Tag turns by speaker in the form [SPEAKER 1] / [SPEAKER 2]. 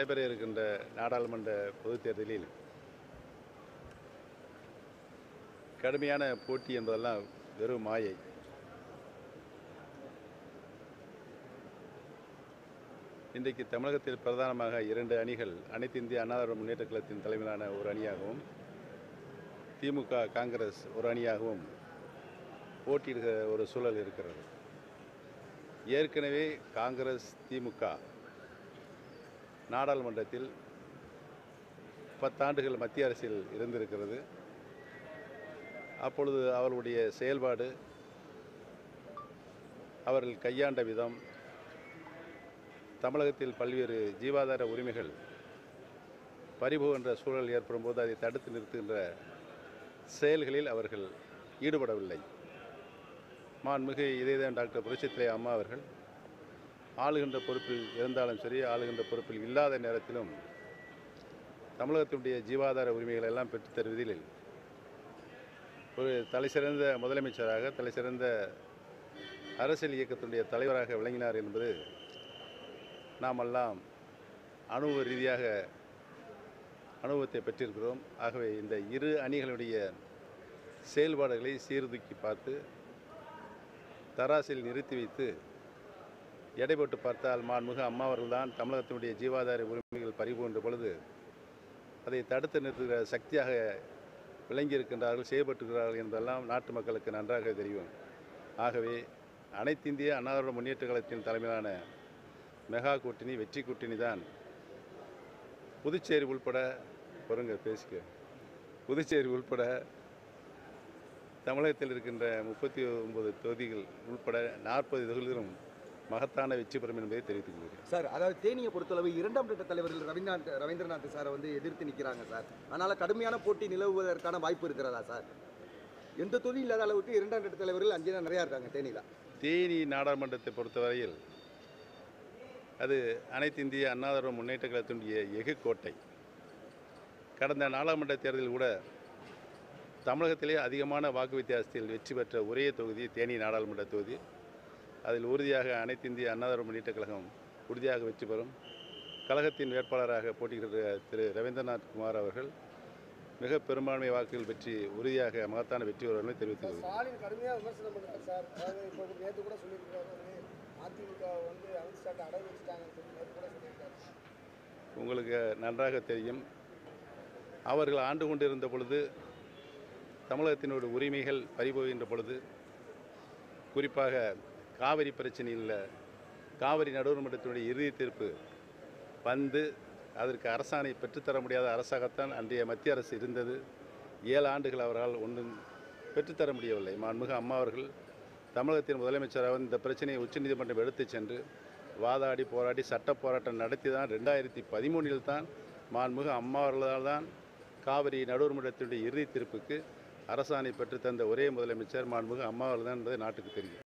[SPEAKER 1] நடைபெற இருக்கின்ற நாடாளுமன்ற பொதுத் தேர்தலில் கடுமையான போட்டி என்பதெல்லாம் வெறும் மாயை. இன்றைக்கு தமிழகத்தில் பிரதானமாக இரண்டு அணிகள் அனைத்து இந்திய அண்ணா முன்னேற்ற கழகத்தின் தலைமையிலான ஒரு அணியாகவும் திமுக காங்கிரஸ் ஒரு அணியாகவும் போட்டியிடுகிற ஒரு சூழல் இருக்கிறது. ஏற்கனவே காங்கிரஸ் திமுக நாடாளுமன்றத்தில் பத்தாண்டுகள் மத்திய அரசில் இருந்திருக்கிறது. அப்பொழுது அவர்களுடைய செயல்பாடு அவர்கள் கையாண்ட விதம் தமிழகத்தில் பல்வேறு ஜீவாதார உரிமைகள் பறிபோகின்ற சூழல் ஏற்படும் போது அதை தடுத்து நிறுத்துகின்ற செயல்களில் அவர்கள் ஈடுபடவில்லை. மாண்புமிகு இதேதான் டாக்டர் புரட்சித்திலே அம்மா அவர்கள் ஆளுகின்ற பொறுப்பில் இருந்தாலும் சரி ஆளுகின்ற பொறுப்பில் இல்லாத நேரத்திலும் தமிழகத்தினுடைய ஜீவாதார உரிமைகளை எல்லாம் பெற்றுத் தருவதில் ஒரு தலைசிறந்த முதலமைச்சராக தலைசிறந்த அரசியல் இயக்கத்தினுடைய தலைவராக விளங்கினார் என்பது நாமெல்லாம் அனுபவ ரீதியாக அனுபவத்தை பெற்றிருக்கிறோம். ஆகவே இந்த இரு அணிகளுடைய செயல்பாடுகளை சீர்தூக்கி பார்த்து தராசில் நிறுத்தி வைத்து எடைபட்டு பார்த்தால் மாண்புமிகு அம்மா அவர்கள்தான் தமிழகத்தினுடைய ஜீவாதார உரிமைகள் பறிபோன்ற பொழுது அதை தடுத்து நிறுத்துகிற சக்தியாக விளங்கியிருக்கின்றார்கள் செய்யப்பட்டிருக்கிறார்கள் என்பதெல்லாம் நாட்டு மக்களுக்கு நன்றாக தெரியும். ஆகவே அனைத்து இந்திய முன்னேற்ற கழகத்தின் தலைமையிலான மெகா கூட்டணி வெற்றி கூட்டணி தான். புதுச்சேரி உள்பட பொறுங்க பேசிக்க. புதுச்சேரி உள்பட தமிழகத்தில் இருக்கின்ற முப்பத்தி ஒன்பது தொகுதிகள் உள்பட நாற்பது தொகுதிகளும் மகத்தான வெற்றி பெறும் என்பதை தெரிவித்துக் கொள்கிறேன்.
[SPEAKER 2] சார் அதாவது தேனியை பொறுத்தளவு இரண்டாம் கட்ட தலைவர்கள் ரவீந்திரநாத் ரவீந்திரநாத் சாரை வந்து எதிர்த்து நிற்கிறாங்க சார். அதனால் கடுமையான போட்டி நிலவுவதற்கான வாய்ப்பு இருக்கிறதா சார்? எந்த தொழில் இல்லாத அளவுக்கு இரண்டாம் கட்ட தலைவர்கள் அஞ்சு தான் நிறையா இருக்காங்க தேனியில்.
[SPEAKER 1] தேனி நாடாளுமன்றத்தை பொறுத்தவரையில் அது அனைத்து இந்திய அண்ணா திராவிட முன்னேற்ற கழகத்தினுடைய எஃகு கோட்டை. கடந்த நாடாளுமன்ற தேர்தலில் கூட தமிழகத்திலே அதிகமான வாக்கு வித்தியாசத்தில் வெற்றி பெற்ற ஒரே தொகுதி தேனி நாடாளுமன்ற தொகுதி. அதில் உறுதியாக அனைத்து இந்திய அண்ணா திராவிட முன்னேற்ற கழகம் உறுதியாக வெற்றி பெறும். கழகத்தின் வேட்பாளராக போட்டியிடுகிற திரு ரவீந்திரநாத் குமார் அவர்கள் மிக பெரும்பான்மை வாக்குகள் பெற்றி உறுதியாக மகத்தான வெற்றி வருவதை
[SPEAKER 3] சொல்லியிருக்காரு.
[SPEAKER 1] உங்களுக்கு நன்றாக தெரியும். அவர்கள் ஆண்டு கொண்டிருந்த பொழுது தமிழகத்தினுடைய உரிமைகள் பறிபோகின்ற பொழுது குறிப்பாக காவிரி பிரச்சனையில் காவிரி நடுவர்மன்றத்தினுடைய இறுதி தீர்ப்பு வந்து அதற்கு அரசாணை பெற்றுத்தர முடியாத அரசாகத்தான் அன்றைய மத்திய அரசு இருந்தது. ஏழு ஆண்டுகள் அவரால் ஒன்றும் பெற்றுத்தர முடியவில்லை. மாண்புமிகு அம்மா அவர்கள் தமிழகத்தின் முதலமைச்சராக இந்த பிரச்சனையை உச்சநீதிமன்றம் எடுத்துச் சென்று வாதாடி போராடி சட்ட போராட்டம் நடத்தி தான் ரெண்டாயிரத்தி பதிமூணில் தான் மாண்புமிகு அம்மா அவர்களால் தான் காவிரி நடுவர்மன்றத்தினுடைய இறுதி தீர்ப்புக்கு அரசாணை பெற்றுத்தந்த ஒரே முதலமைச்சர் மாண்புமிகு அம்மா அவர்கள் தான் என்பது நாட்டுக்கு தெரியும்.